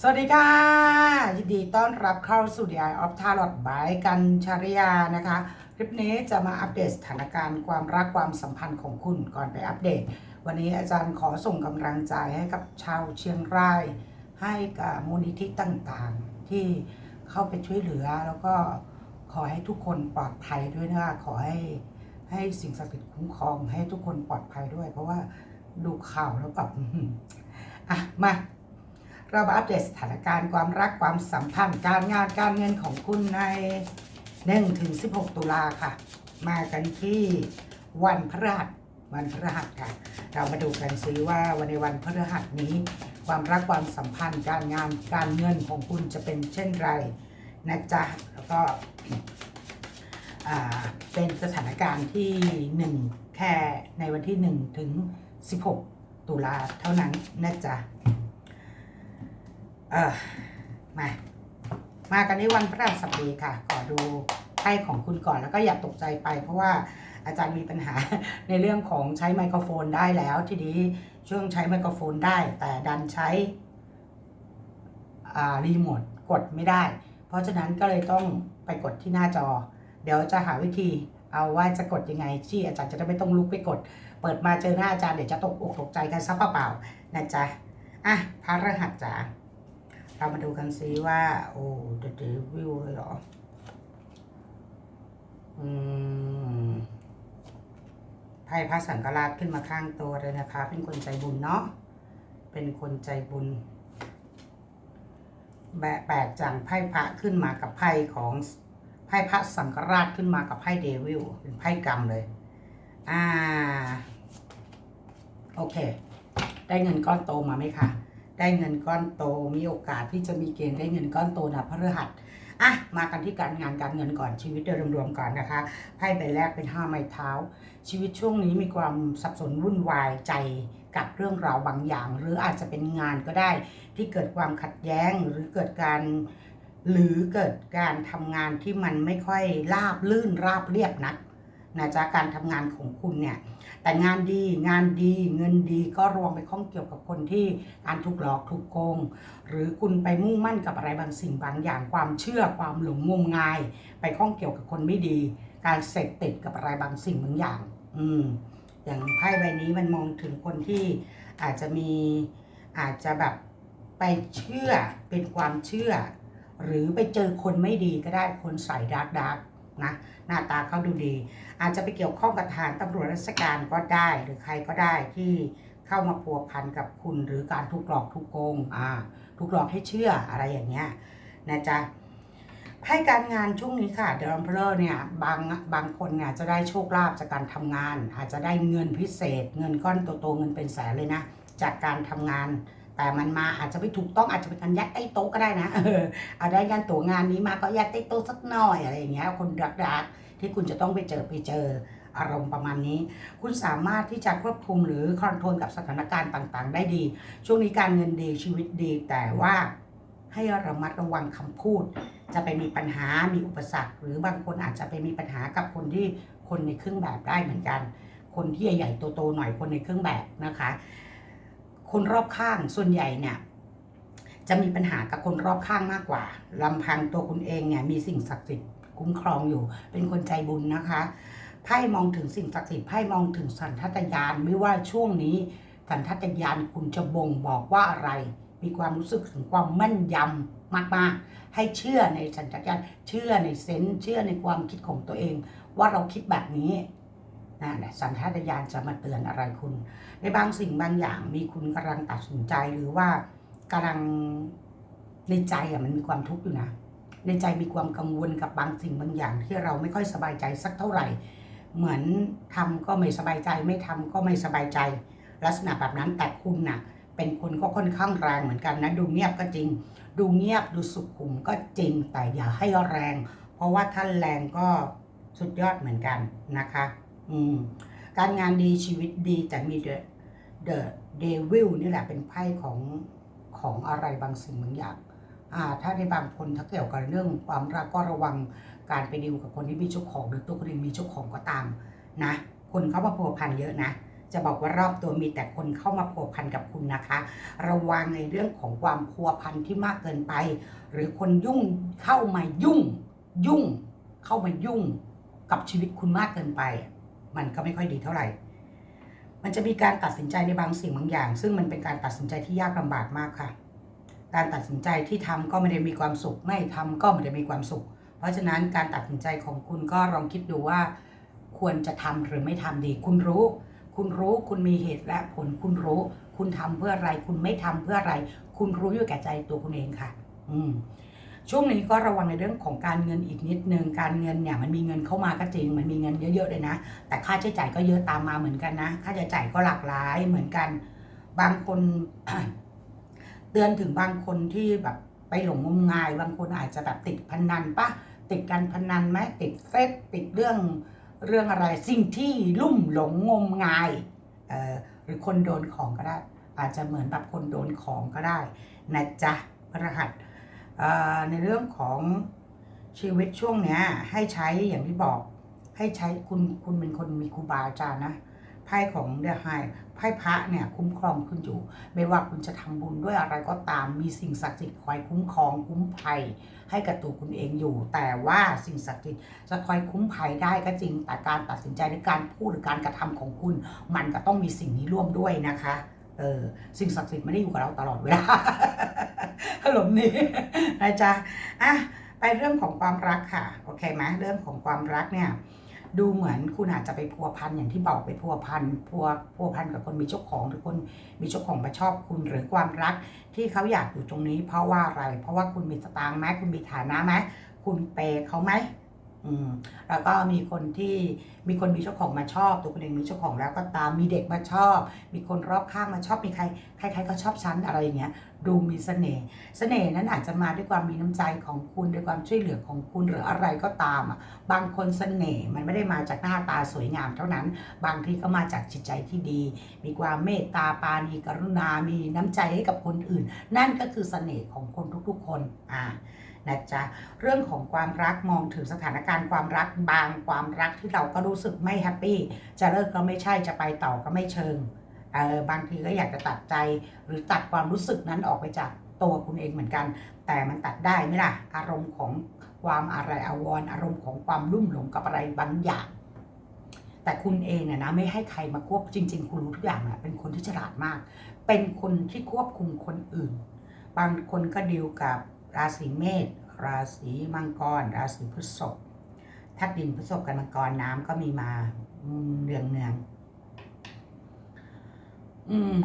สวัสดีค่ะ ยินดีต้อนรับเข้าสู่ The Eye of Tarot บายกันชริยานะคะ คลิปนี้จะมาอัปเดตสถานการณ์ความรักความสัมพันธ์ของคุณก่อนไปอัปเดต วันนี้อาจารย์ขอส่งกำลังใจให้กับชาวเชียงราย ให้กับมูลนิธิต่างๆ ที่เข้าไปช่วยเหลือ แล้วก็ขอให้ทุกคนปลอดภัยด้วยนะคะขอให้ให้สิ่งศักดิ์สิทธิ์คุ้มครอง ให้ทุกคนปลอดภัยด้วย เพราะว่าดูข่าวแล้วแบบอะมา เรามาอัปเดตสถานการณ์ความรักความสัมพันธ์การงานการเงินของคุณใน1ถึง16 ตุลาค่ะ มากันที่วันพฤหัสวันพฤหัสค่ะ เรามาดูกันซิว่าวันในวันพฤหัสนี้ ความรักความสัมพันธ์การงานการเงินของคุณจะเป็นเช่นไรนะจ๊ะแล้วก็เป็นสถานการณ์ที่ 1 แค่ในวันที่ 1 ถึง 16 ตุลาเท่านั้นนะจ๊ะ เออมา มากันที่วันพฤหัสบดีค่ะ ขอดูไพ่ของคุณก่อนแล้วก็อย่าตกใจไป เพราะว่าอาจารย์มีปัญหาในเรื่องของใช้ไมโครโฟนได้แล้ว ทีนี้ช่วงใช้ไมโครโฟนได้ แต่ดันใช้อ่ารีโมทกดไม่ได้ เพราะฉะนั้นก็เลยต้องไปกดที่หน้าจอ เดี๋ยวจะหาวิธีเอาว่าจะกดยังไงที่อาจารย์จะได้ไม่ต้องลุกไปกด เปิดมาเจอหน้าอาจารย์เดี๋ยวจะตกอกตกใจกันซะเปล่าๆนะจ๊ะอะพระรหัสจ๋า เรามาดูกันซิว่า โอ้เดอะเดวิลเลยเหรอ อืมไพ่พระสังฆราชขึ้นมาข้างตัวเลยนะคะ เป็นคนใจบุญเนาะ เป็นคนใจบุญแบะแปลกจังไพ่พระขึ้นมากับไพ่ของไพ่พระสังฆราชขึ้นมากับไพ่เดวิลเป็นไพ่กรรมเลย อ่า โอเค ได้เงินก้อนโตมาไหมคะ ได้เงินก้อนโต มีโอกาสที่จะมีเกณฑ์ได้เงินก้อนโตนะพฤหัสอะมากันที่การงานการเงินก่อนชีวิตโดยรวมๆก่อนนะคะไพ่ใบแรกเป็นห้าไม้เท้า ชีวิตช่วงนี้มีความสับสนวุ่นวายใจกับเรื่องราวบางอย่าง หรืออาจจะเป็นงานก็ได้ที่เกิดความขัดแย้งหรือเกิดการหรือเกิดการทำงานที่มันไม่ค่อยราบลื่นราบเรียบนักนะจ๊ะการทำงานของคุณเนี่ย แต่งานดีงานดีเงินดีก็รวมไปข้องเกี่ยวกับคนที่การถูกหลอกถูกโกง หรือคุณไปมุ่งมั่นกับอะไรบางสิ่งบางอย่างความเชื่อความหลงงมงาย ไปข้องเกี่ยวกับคนไม่ดี การเสพติดกับอะไรบางสิ่งบางอย่าง อืมอย่างไพ่ใบนี้มันมองถึงคนที่อาจจะมีอาจจะแบบไปเชื่อเป็นความเชื่อ หรือไปเจอคนไม่ดีก็ได้คนใส่ดาร์กดาร์ก นะหน้าตาเขาดูดี อาจจะไปเกี่ยวข้องกับทหารตำรวจราชการก็ได้หรือใครก็ได้ที่เข้ามาพัวพันกับคุณหรือการถูกหลอกถูกโกงอ่าถูกหลอกให้เชื่ออะไรอย่างเงี้ยนะจ๊ะไพ่การงานช่วงนี้ค่ะเดรัมเพลอร์เนี่ยบางบางคนเนี่ยจะได้โชคลาภจากการทำงาน อาจจะได้เงินพิเศษ เงินก้อนโตๆเงินเป็นแสนเลยนะ จากการทำงาน แต่มันมาอาจจะไม่ถูกต้องอาจจะเป็นการยัดไอ้โต๊ะก็ได้นะเอออาได้งานตัวงานนี้มาก็ยัดไอ้โต๊ะสักหน่อยอะไรอย่างเงี้ยคนรักรักๆที่คุณจะต้องไปเจอไปเจออารมณ์ประมาณนี้ คุณสามารถที่จะควบคุมหรือคอนโทรลกับสถานการณ์ต่างๆ ได้ดี ช่วงนี้การเงินดีชีวิตดี แต่ว่าให้ระมัดระวังคำพูด จะไปมีปัญหา มีอุปสรรค หรือบางคนอาจจะไปมีปัญหากับคนที่คนในเครื่องแบบได้เหมือนกัน คนที่ใหญ่ๆโตๆหน่อยคนในเครื่องแบบนะคะ คนรอบข้างส่วนใหญ่เนี่ยจะมีปัญหากับคนรอบข้างมากกว่าลำพังตัวคุณเองเนี่ยมีสิ่งศักดิ์สิทธิ์คุ้มครองอยู่ เป็นคนใจบุญนะคะไพ่มองถึงสิ่งศักดิ์สิทธิ์ไพ่มองถึงสันทัตญาณไม่ว่าช่วงนี้ สันทัตญาณคุณจะบ่งบอกว่าอะไร มีความรู้สึกถึงความแม่นยำมากๆ ให้เชื่อในสันทัตญาณเชื่อในเซนส์เชื่อในความคิดของตัวเอง ว่าเราคิดแบบนี้ นั่นแหละสันทัตญาณจะมาเตือนอะไรคุณ ในบางสิ่งบางอย่างมีคุณกำลังตัดสินใจหรือว่ากำลังในใจอะมันมีความทุกข์อยู่นะ ในใจมีความกังวลกับบางสิ่งบางอย่าง ที่เราไม่ค่อยสบายใจสักเท่าไหร่ เหมือนทำก็ไม่สบายใจ ไม่ทำก็ไม่สบายใจ ลักษณะแบบนั้นแต่คุณน่ะเป็นคนก็ค่อนข้างแรงเหมือนกันนะ ดูเงียบก็จริง ดูเงียบดูสุขุมก็จริงแต่อย่าให้แรง เพราะว่าท่านแรงก็สุดยอดเหมือนกันนะคะ อืมการงานดีชีวิตดีแต่มีเดอะเดอะเดวิลนี่แหละเป็นไพ่ของของอะไรบางสิ่งบางอย่างอ่าถ้าในบางคนถ้าเกี่ยวกับเรื่องความรักก็ระวังการไปดิวกับคนที่มีเจ้าของหรือตัวคนเองมีเจ้าของก็ตามนะ คนเข้ามาพัวพันเยอะนะจะบอกว่ารอบตัวมีแต่คนเข้ามาพัวพันกับคุณนะคะ ระวังในเรื่องของความพัวพันที่มากเกินไป หรือคนยุ่งเข้ามายุ่ง ยุ่ง เข้ามายุ่งกับชีวิตคุณมากเกินไป มันก็ไม่ค่อยดีเท่าไหร่ มันจะมีการตัดสินใจในบางสิ่งบางอย่าง ซึ่งมันเป็นการตัดสินใจที่ยากลำบากมากค่ะ การตัดสินใจที่ทำก็ไม่ได้มีความสุข ไม่ทำก็ไม่ได้มีความสุข เพราะฉะนั้นการตัดสินใจของคุณก็ลองคิดดูว่า ควรจะทำหรือไม่ทำดี คุณรู้ คุณรู้คุณมีเหตุและผลคุณรู้ คุณทำเพื่ออะไร คุณไม่ทำเพื่ออะไร คุณรู้อยู่แก่ใจตัวคุณเองค่ะ อืม ช่วงนี้ก็ระวังในเรื่องของการเงินอีกนิดนึงการเงินเนี่ยมันมีเงินเข้ามาก็จริง มันมีเงินเยอะๆเลยนะ แต่ค่าใช้จ่ายก็เยอะตามมาเหมือนกันนะ ค่าใช้จ่ายก็หลากหลายเหมือนกัน บางคนเตือนถึงบางคนที่แบบไปหลงงมงาย บางคนอาจจะแบบติดพนันปะติดการพนันไหมติดเฟซติดเรื่องเรื่องอะไรสิ่งที่ลุ่มหลงงมงายหรือคนโดนของก็ได้ อาจจะเหมือนแบบคนโดนของก็ได้นะจ๊ะพระหัส ในเรื่องของชีวิตช่วงเนี้ย ให้ใช้อย่างที่บอก ให้ใช้คุณคุณเป็นคนมีครูบาอาจารย์นะไพ่ของเดอะไฮไพ่พระเนี่ยคุ้มครองคุณอยู่ ไม่ว่าคุณจะทำบุญด้วยอะไรก็ตาม มีสิ่งศักดิ์สิทธิ์คอยคุ้มครองคุ้มภัย ให้กับตัวคุณเองอยู่ แต่ว่าสิ่งศักดิ์สิทธิ์จะคอยคุ้มภัยได้ก็จริง แต่การตัดสินใจหรือการพูดหรือการกระทำของคุณ มันก็ต้องมีสิ่งนี้ร่วมด้วยนะคะ เออสิ่งศักดิ์สิทธิ์ไม่ได้อยู่กับเราตลอดเวลาอารมณ์นี้นะจ๊ะอะไปเรื่องของความรักค่ะโอเคไหมเรื่องของความรักเนี่ยดูเหมือนคุณอาจจะไปพัวพันอย่างที่บอกไปพัวพันพัวพัวพันกับคนมีเจ้าของหรือคนมีเจ้าของมาชอบคุณหรือความรัก ที่เขาอยากอยู่ตรงนี้เพราะว่าอะไร เพราะว่าคุณมีสตางค์ไหมคุณมีฐานะไหมคุณเปย์เขาไหม อืมแล้วก็มีคนที่มีคนมีเจ้าของมาชอบ ตัวคุณเองมีเจ้าของแล้วก็ตามมีเด็กมาชอบ มีคนรอบข้างมาชอบมีใครใครๆก็ชอบฉันอะไรอย่างเงี้ยดูมีเสน่ห์เสน่ห์นั้นอาจจะมาด้วยความมีน้ำใจของคุณด้วยความช่วยเหลือของคุณหรืออะไรก็ตามอะบางคนเสน่ห์มันไม่ได้มาจากหน้าตาสวยงามเท่านั้น บางทีก็มาจากจิตใจที่ดี มีความเมตตาปาณีกรุณา มีน้ำใจให้กับคนอื่น นั่นก็คือเสน่ห์ของคนทุกๆคนอ่า นะจ๊ะเรื่องของความรักมองถึงสถานการณ์ความรักบางความรักที่เราก็รู้สึกไม่แฮปปี้จะเลิกก็ไม่ใช่จะไปต่อก็ไม่เชิงเออบางทีก็อยากจะตัดใจหรือตัดความรู้สึกนั้นออกไปจากตัวคุณเองเหมือนกัน แต่มันตัดได้ไหมล่ะ อารมณ์ของความอะไรอาวรอารมณ์ของความลุ่มหลงกับอะไรบางอย่าง แต่คุณเองเนี่ยนะไม่ให้ใครมาควบจริง ๆ คุณรู้ทุกอย่างนะเป็นคนที่ฉลาดมาก เป็นคนที่ควบคุมคนอื่น บางคนก็ดีลกับ ราศีเมษราศีมังกร ราศีพฤษภธาตุดินพฤษภกับมังกรน้ำก็มีมาเนืองเนืองอืม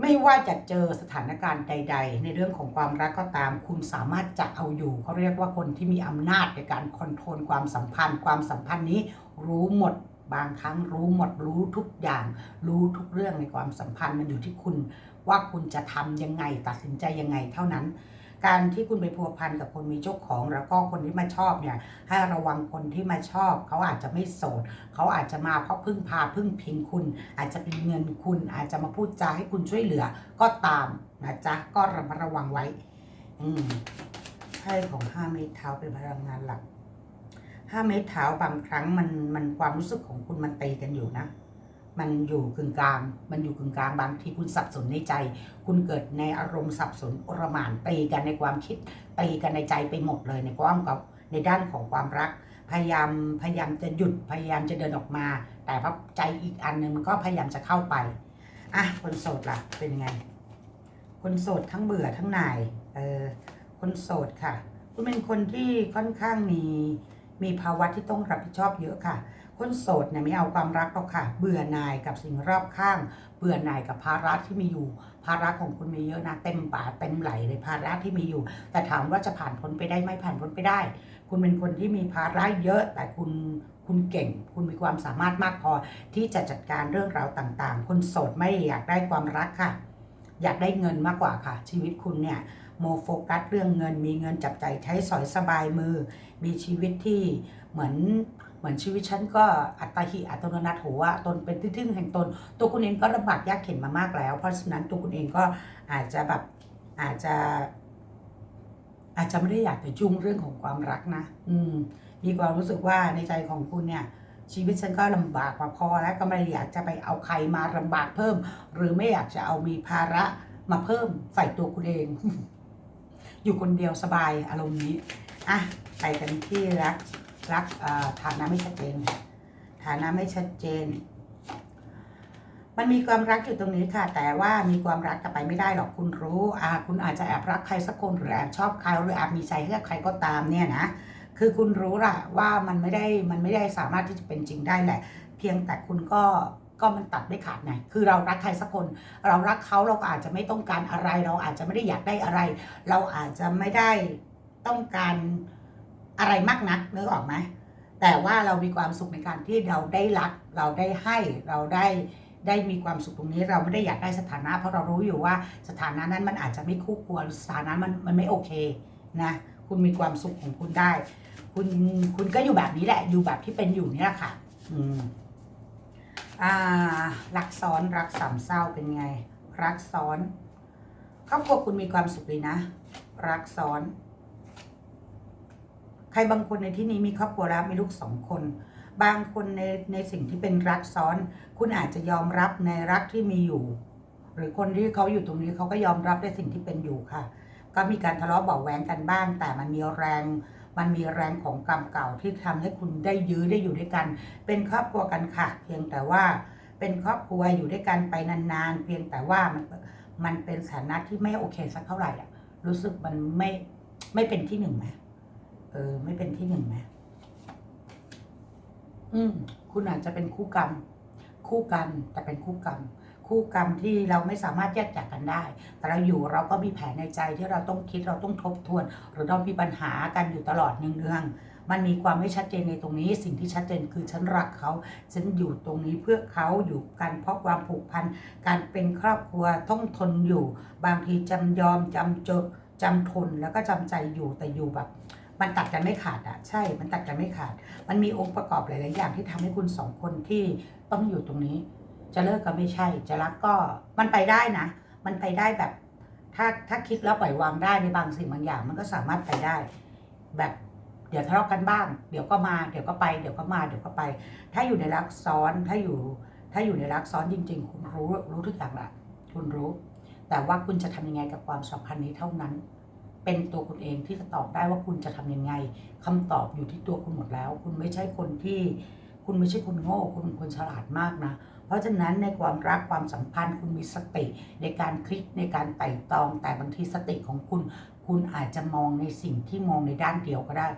ไม่ว่าจะเจอสถานการณ์ใด ๆ ในเรื่องของความรักก็ตาม คุณสามารถจะเอาอยู่เขาเรียกว่าคนที่มีอำนาจในการคอนโทรลความสัมพันธ์ ความสัมพันธ์นี้รู้หมดบางครั้งรู้หมดรู้ทุกอย่าง รู้ทุกเรื่องในความสัมพันธ์มันอยู่ที่คุณ ว่าคุณจะทำยังไงตัดสินใจยังไงเท่านั้น การที่คุณไปพัวพันกับคนมีเจ้าของ แล้วก็คนที่มาชอบเนี่ยให้ระวังคนที่มาชอบ เขาอาจจะไม่โสด เขาอาจจะมาเพราะพึ่งพาพึ่งพิงคุณ อาจจะเป็นเงินคุณ อาจจะมาพูดจาให้คุณช่วยเหลือก็ตามนะจ๊ะก็ระมัดระวังไว้ อืมไพ่ของห้าเมตรเท้าเป็นพลังงานหลักห้าเมตรเท้าบางครั้งมันมันความรู้สึกของคุณมันตีกันอยู่นะ มันอยู่กึ่งกลาง มันอยู่กึ่งกลางบางทีคุณสับสนในใจ คุณเกิดในอารมณ์สับสนโอรหมานตีกันในความคิดตีกันในใจไปหมดเลยในความกับในด้านของความรัก พยายามพยายามจะหยุดพยายามจะเดินออกมา แต่พอใจอีกอันหนึ่งมันก็พยายามจะเข้าไปอะคนโสดล่ะเป็นยังไง คนโสดทั้งเบื่อทั้งหน่ายเออคนโสดค่ะ คุณเป็นคนที่ค่อนข้างมีมีภาวะที่ต้องรับผิดชอบเยอะค่ะ คนโสดเนี่ยไม่เอาความรักหรอกค่ะ เบื่อหน่ายกับสิ่งรอบข้าง เบื่อหน่ายกับภาระที่มีอยู่ ภาระของคุณมีเยอะนะเต็มป่าเต็มไหลเลยภาระที่มีอยู่ แต่ถามว่าจะผ่านพ้นไปได้ไหมผ่านพ้นไปได้ คุณเป็นคนที่มีภาระเยอะแต่คุณคุณเก่ง คุณมีความสามารถมากพอที่จะจัดการเรื่องราวต่างๆ คนโสดไม่อยากได้ความรักค่ะ อยากได้เงินมากกว่าค่ะ ชีวิตคุณเนี่ยโมโฟกัสเรื่องเงิน มีเงินจับใจใช้สอยสบายมือ มีชีวิตที่เหมือน เหมือนชีวิตฉันก็อัตหิอัตโนนาโถว่าตนเป็นที่พึ่งแห่งตน ตัวคุณเองก็ลำบากยากเข็นมามากแล้ว เพราะฉะนั้นตัวคุณเองก็อาจจะแบบอาจจะ อาจจะไม่ได้อยากจะจุ่งเรื่องของความรักนะ อืม มีความรู้สึกว่าในใจของคุณเนี่ยชีวิตฉันก็ลำบากมาพอแล้วก็ไม่อยากจะไปเอาใครมาลำบากเพิ่ม หรือไม่อยากจะเอามีภาระมาเพิ่มใส่ตัวคุณเอง อยู่คนเดียวสบายอารมณ์นี้ อะ ไปกันที่รัก รักฐานะไม่ชัดเจน ฐานะไม่ชัดเจน มันมีความรักอยู่ตรงนี้ค่ะ แต่ว่ามีความรักแต่ไปไม่ได้หรอกคุณรู้อ่าคุณอาจจะแอบรักใครสักคนหรือแอบชอบใครหรือแอบมีใจให้กับใครก็ตามเนี่ยนะคือคุณรู้ล่ะว่ามันไม่ได้มันไม่ได้สามารถที่จะเป็นจริงได้แหละ เพียงแต่คุณก็ก็มันตัดไม่ขาดไงคือเรารักใครสักคน เรารักเขาเราก็อาจจะไม่ต้องการอะไร เราอาจจะไม่ได้อยากได้อะไร เราอาจจะไม่ได้ต้องการ อะไรมากนักนึกออกไหมแต่ว่าเรามีความสุขในการที่เราได้รัก เราได้ให้เราได้ได้มีความสุขตรงนี้เราไม่ได้อยากได้สถานะ เพราะเรารู้อยู่ว่าสถานะนั้นมันอาจจะไม่คู่ควรสถานะมันมันไม่โอเคนะคุณมีความสุขของคุณได้ คุณคุณก็อยู่แบบนี้แหละ อยู่แบบที่เป็นอยู่นี่แหละค่ะอืมอ่ารักซ้อนรักสามเศร้าเป็นไง รักซ้อนครอบครัวคุณมีความสุขดีนะ รักซ้อน ใครบางคนในที่นี้มีครอบครัวแล้วมีลูกสองคน บางคนในในสิ่งที่เป็นรักซ้อน คุณอาจจะยอมรับในรักที่มีอยู่ หรือคนที่เขาอยู่ตรงนี้เขาก็ยอมรับในสิ่งที่เป็นอยู่ค่ะ ก็มีการทะเลาะเบาะแว้งกันบ้าง แต่มันมีแรงมันมีแรงของกรรมเก่าที่ทำให้คุณได้ยื้อได้อยู่ด้วยกัน เป็นครอบครัวกันค่ะ เพียงแต่ว่าเป็นครอบครัวอยู่ด้วยกันไปนานๆ เพียงแต่ว่ามันมันเป็นสถานะที่ไม่โอเคสักเท่าไหร่อะ รู้สึกมันไม่ไม่เป็นที่หนึ่งไหม เออ ไม่เป็นที่หนึ่งไหมอืม คุณอาจจะเป็นคู่กรรม คู่กันแต่เป็นคู่กรรม คู่กรรมที่เราไม่สามารถแยกจากกันได้ แต่เราอยู่เราก็มีแผนในใจที่เราต้องคิดเราต้องทบทวน หรือเรามีปัญหากันอยู่ตลอดเนืองๆมันมีความไม่ชัดเจนในตรงนี้ สิ่งที่ชัดเจนคือฉันรักเขาฉันอยู่ตรงนี้เพื่อเขาอยู่กันเพราะความผูกพันการเป็นครอบครัวต้องทนอยู่ บางทีจำยอมจำจดจำทนแล้วก็จำใจอยู่แต่อยู่แบบ มันตัดกันไม่ขาดอะ ใช่ มันตัดกันไม่ขาด มันมีองค์ประกอบหลาย ๆ อย่างที่ทำให้คุณสองคนที่ต้องอยู่ตรงนี้ จะเลิกก็ไม่ใช่ จะรักก็มันไปได้นะ มันไปได้แบบ ถ้าถ้าคิดแล้วปล่อยวางได้ในบางสิ่งบางอย่าง มันก็สามารถไปได้ แบบเดี๋ยวทะเลาะกันบ้าง เดี๋ยวก็มา เดี๋ยวก็ไป เดี๋ยวก็มา เดี๋ยวก็ไป ถ้าอยู่ในรักซ้อน ถ้าอยู่ ถ้าอยู่ในรักซ้อนจริง ๆ คุณรู้รู้ทุกอย่างละคุณรู้ แต่ว่าคุณจะทำยังไงกับความสัมพันธ์นี้เท่านั้น เป็นตัวคุณเองที่จะตอบได้ว่าคุณจะทำยังไงคำตอบอยู่ที่ตัวคุณหมดแล้ว คุณไม่ใช่คนที่ คุณไม่ใช่คนโง่ คุณเป็นคนฉลาดมากนะ เพราะฉะนั้นในความรักความสัมพันธ์ คุณมีสติในการคิดในการไต่ตอง แต่บางทีสติของคุณ คุณอาจจะมองในสิ่งที่มองในด้านเดียวก็ได้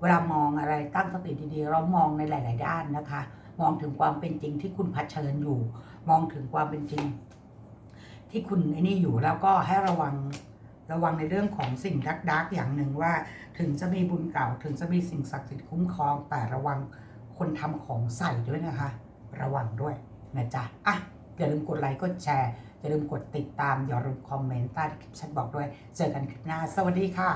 เวลามองอะไรตั้งสติดีๆ เรามองในหลาย ๆ ด้านนะคะ มองถึงความเป็นจริงที่คุณเผชิญอยู่ มองถึงความเป็นจริง ที่คุณไอ้นี่อยู่แล้วก็ให้ระวัง ระวังในเรื่องของสิ่งดักดักๆอย่างหนึ่งว่า ถึงจะมีบุญเก่าถึงจะมีสิ่งศักดิ์สิทธิ์คุ้มครอง แต่ระวังคนทำของใส่ด้วยนะคะ ระวังด้วยนะจ๊ะอะอย่าลืมกดไลค์กดแชร์อย่าลืมกดติดตามอย่าลืมคอมเมนต์ใต้คลิปฉันบอกด้วย เจอกันคลิปหน้า สวัสดีค่ะ